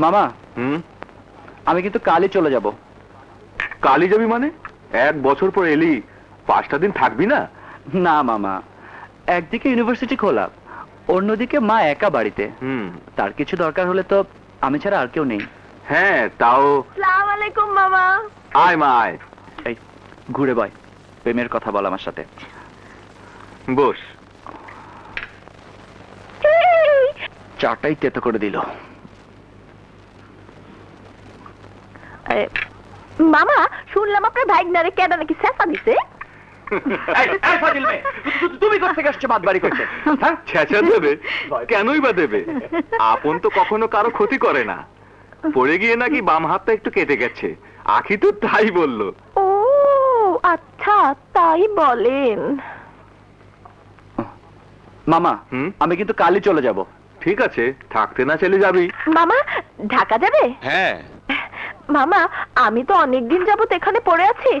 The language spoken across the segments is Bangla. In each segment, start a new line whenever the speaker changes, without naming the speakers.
মামা
হুম?
আমি কিন্তু কালই চলে যাব।
কালি যাবি মানে? এক বছর পর এলি পাঁচটা দিন থাকবি না?
না মামা। একদিকে ইউনিভার্সিটি খোলা অন্যদিকে মা একা বাড়িতে।
হুম।
তার কিছু দরকার হলে তো আমি ছাড়া আর কেউ নেই।
হ্যাঁ তাও
সালাম আলাইকুম মামা।
আয় মা আয়।
এই ঘুরে বয় প্রেমের কথা বল আমার সাথে।
বস।
চাটাই তেতো করে দিল
আরে, মামা শুনলাম আপনার ভাইগনারে কেডা নাকি শেফা দিছে।
তুমি কোথেকে আসছো বাদ বাড়ি করতে? হ্যাঁ?
ছেঁচা দেবে। কেনই বা দেবে? আপন তো কখনো কারও ক্ষতি করে না। পড়ে গিয়ে নাকি বাম হাতটা একটু কেটে গেছে। আখি তো তাই বলল।
ও আচ্ছা তাই বলেন।
মামা
হুম?
আমি কিন্তু কালই চলে যাব।
ঠিক আছে থাকতে না চলে যাবি।
মামা ঢাকা যাবে?
হ্যাঁ।
মামা আমি তো অনেকদিন যাবত এখানে পড়ে আছি।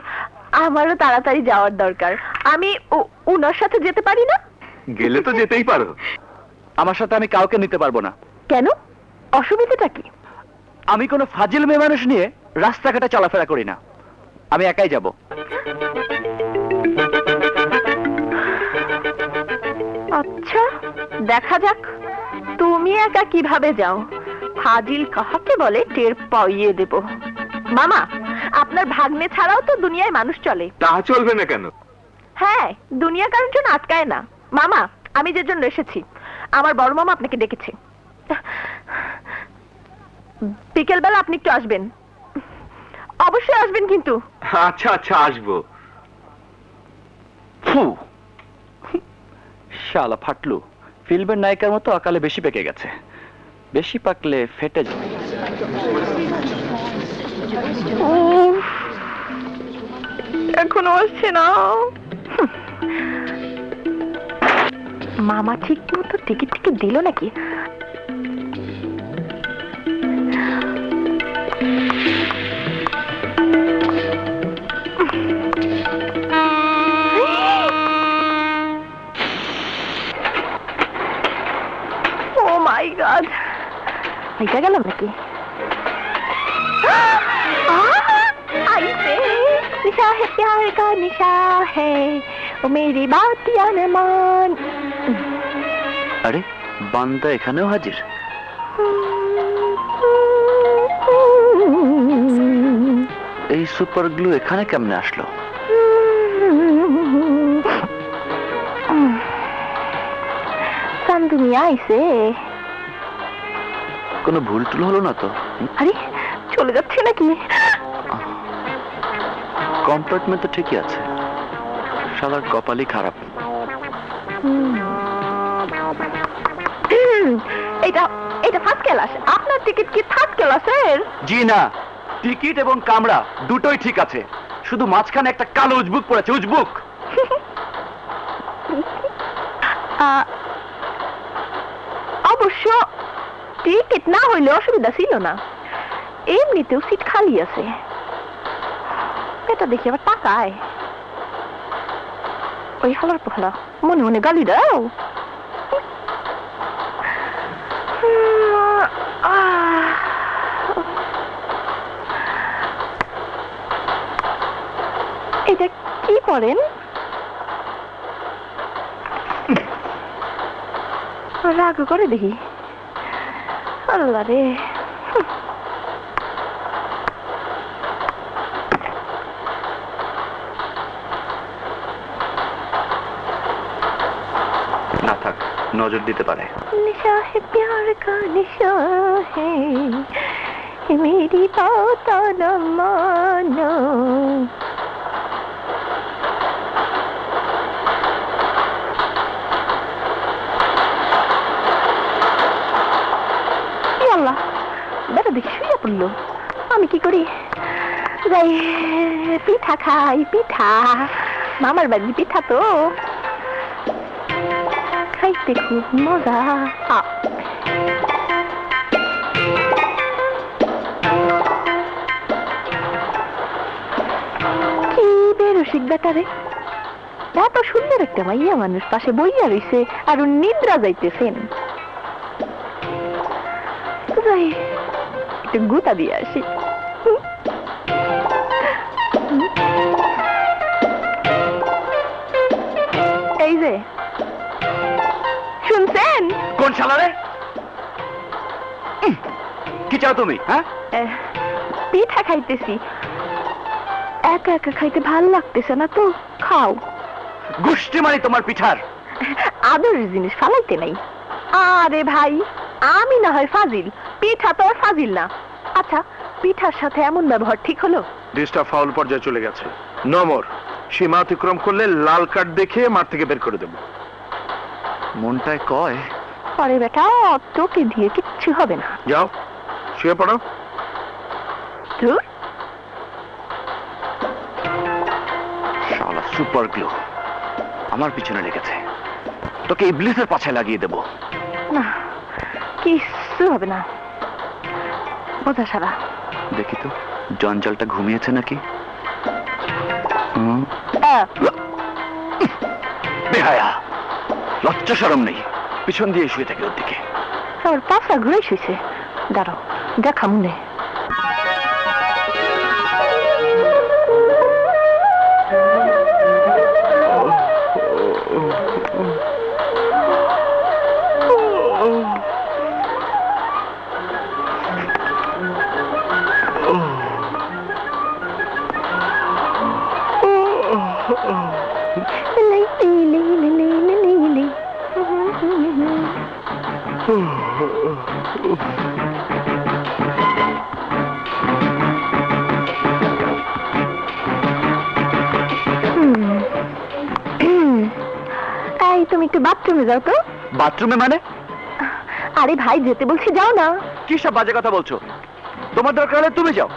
আমারও তাড়াতাড়ি যাওয়ার দরকার। আমি উনার সাথে যেতে পারি না?
গেলে তো যেতেই পারো।
আমার সাথে আমি কাউকে নিতে পারব না।
কেন? অসুবিধাটা কি?
আমি কোনো ফাজিল মেয়ে মানুষ নিয়ে রাস্তাঘাটে চলাফেরা করি না। আমি একাই যাব।
আচ্ছা দেখা যাক। তুমি একা কীভাবে যাও? ফাজিল কাহাকে বলে টের পাইয়ে দেব। মামা আপনার ভাগ্নে ছাড়াও তো দুনিয়ায় মানুষ চলে।
তা চলবে না কেন?
হ্যাঁ দুনিয়া কারোর জন্য আটকায় না। মামা আমি যে জন্য এসেছি আমার বড় মামা আপনাকে ডেকেছে। বিকেলবেলা আপনি একটু আসবেন। অবশ্যই আসবেন কিন্তু।
আচ্ছা আচ্ছা আসব।
ফু। শালা ফাটলু ফিল্মের নায়িকার মতো অকালে বেশি পেকে গেছে। বেশি পাকলে ফেটে যাবে।
উফ, এখনও আসছে না। মামা ঠিক মতো টিকিট টিকিট দিল নাকি? ও মাই গড আইসা গেলাম নাকি?
আরে বান্দা এখানেও হাজির? এই সুপার গ্লু এখানে কেমনে আসলো?
কান্দুমি আইসে
কোনো ভুল টুল হলো না তো?
আরে চলে যাচ্ছে নাকি?
কম্পার্টমেন্ট তো ঠিকই আছে। শালার কপালই খারাপ।
এটা এটা ফার্স্ট ক্লাস আপনার টিকিট কি থার্ড ক্লাসের
জি না টিকিট এবং কামড়া দুটোই ঠিক আছে। শুধু মাঝখানে একটা কালো উজবুক পড়েছে উজবুক।
টিকিট না হইলে অসুবিধা ছিল না। এমনিতেও সিট খালি আছে। এটা দেখি আবার টাকায় ওই হালার পোহালা, মনে মনে গালি দাও। এটা কি করেন? রাগ করে দেখি। আল্লাহ রে
না থাক নজর দিতে পারে।
নিশা হে প্যার কা নিশা হে মেরি পাতা না মানো পড়ল আমি কি করি? পিঠা খাই, পিঠা। মামার বাড়ির পিঠা তো। খাইতে খুব মজা। কি বেরসিক বেটারে এত সুন্দর একটা মাইয়া মানুষ পাশে বইয়া রইছে, আর নিদ্রা যাইতেছেন। যাই একটু গুতা দিয়ে আসি। এই যে শুনছেন?
কোন শালারে কি চাও তুমি হ্যাঁ?
পিঠা খাইতেছি। একা একা খাইতে ভালো লাগতেছে না তো খাও।
গোষ্ঠী মারি তোমার পিঠার।
আদরের জিনিস ফালাইতে নাই। আরে ভাই আমি না হয় ফাজিল। পিঠা তো ফাজিল না। আচ্ছা পিঠার সাথে এমন ব্যবহার ঠিক হলো?
ডিসটা ফাউল পর্যায়ে চলে গেছে। নমর সীমা অতিক্রম করলে লাল কার্ড দেখে মাঠ থেকে বের করে দেবো।
মনটায় কয়
পরে বেটা তোকে দিয়ে কিচ্ছু হবে না।
যাও শুয়ে পড়ো।
ধুর,
শালা সুপার গ্লো আমার পিছনে লেগেছে। তোকে ইবলিসের পাছায় লাগিয়ে দেবো।
না কিচ্ছু হবে না। বোঝা সারা
দেখি তো জঞ্জালটা ঘুমিয়েছে নাকি? বেহায়া লজ্জা সরম নেই। পিছন দিয়ে শুয়ে থাকে ওর দিকে।
ওর পাশা ঘুরে শুয়েছে। দাঁড়াও দেখা মনে। এই তুমি একটু বাথরুমে যাও তো।
বাথরুমে মানে?
আরে ভাই যেতে বলছি যাও না।
কি সব বাজে কথা বলছো? তোমার দরকার হলে তুমি যাও।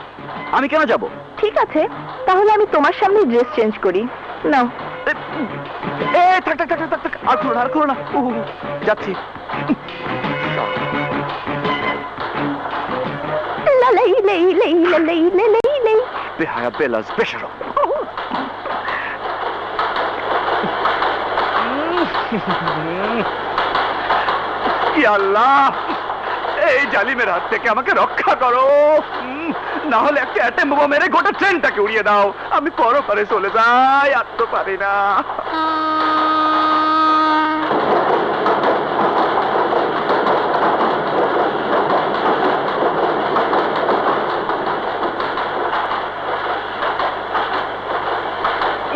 আমি কেন যাব?
ঠিক আছে তাহলে আমি তোমার সামনে ড্রেস চেঞ্জ করি। নাও।
এ থাক থাক থাক থাক, থাক আর খুলো না আর খুলো না। যাচ্ছি।
লাই লাই লাই লাই
বেহায়া বেলাস বেসারো আল্লাহ এই জালিমের হাত থেকে আমাকে রক্ষা করো। না হলে একটা অ্যাটেম বোমা মেরে গোটা ট্রেনটাকে উড়িয়ে দাও। আমি পরপারে চলে যাই আর তো পারি না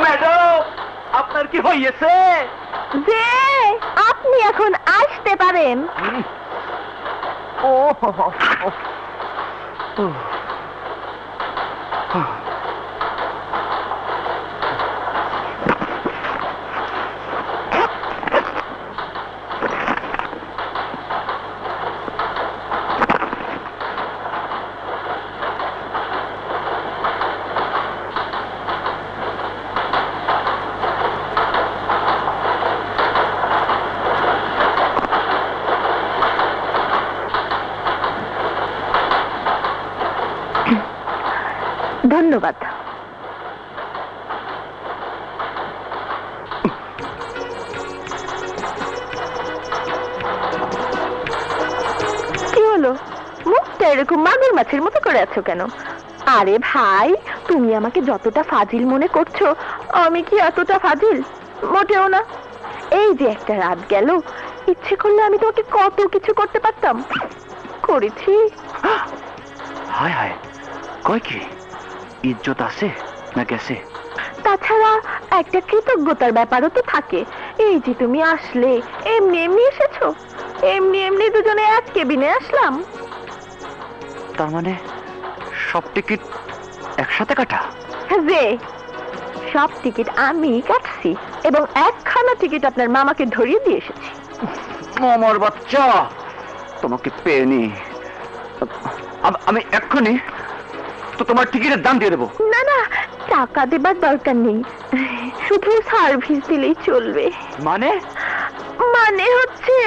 ম্যাডাম আপনার কি হইয়েছে
যে আপনি এখন আসতে পারেন।
ও
এরকম মাগুর মাছের মতো করে আছো কেন? আরে ভাই তুমি আমাকে যতটা ফাজিল মনে করছ আমি কি এতটা ফাজিল? মোটেও না। এই যে একটা রাত গেল ইচ্ছে করলে আমি তোমাকে কত কিছু করতে পারতাম। করেছি।
হায় হায় কয় কি? ইজ্জত আছে না গেছে
তাছাড়া একটা কৃতজ্ঞতার ব্যাপারও তো থাকে। এই যে তুমি আসলে এমনি এমনি এসেছ। এমনি এমনি দুজনে এক কেবিনে আসলাম।
তার মানে সব টিকিট একসাথে কাটা?
যে সব টিকিট আমি কাটছি এবং একখানা টিকিট আপনার মামাকে ধরিয়ে দিয়ে এসেছি।
আমার বাচ্চা তোমাকে পেয়ে নি। আমি এক্ষুনি তো তোমার টিকিটের দাম দিয়ে দেবো।
না না টাকা দেবার দরকার নেই। শুধু সার্ভিস দিলেই চলবে।
মানে?
মানে হচ্ছে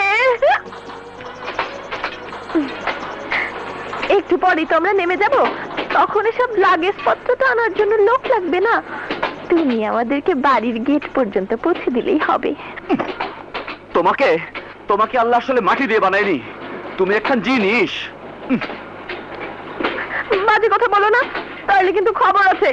একটু পরেই তো আমরা নেমে যাব। তখন এসব লাগেজ পত্র তো আনার জন্য লোক লাগবে না। তুমি আমাদেরকে বাড়ির গেট পর্যন্ত পৌঁছে দিলেই হবে।
তোমাকে তোমাকে আল্লাহ আসলে মাটি দিয়ে বানায়নি। তুমি একখান জিনিস।
বাজে কথা বলো না তাহলে কিন্তু খবর আছে।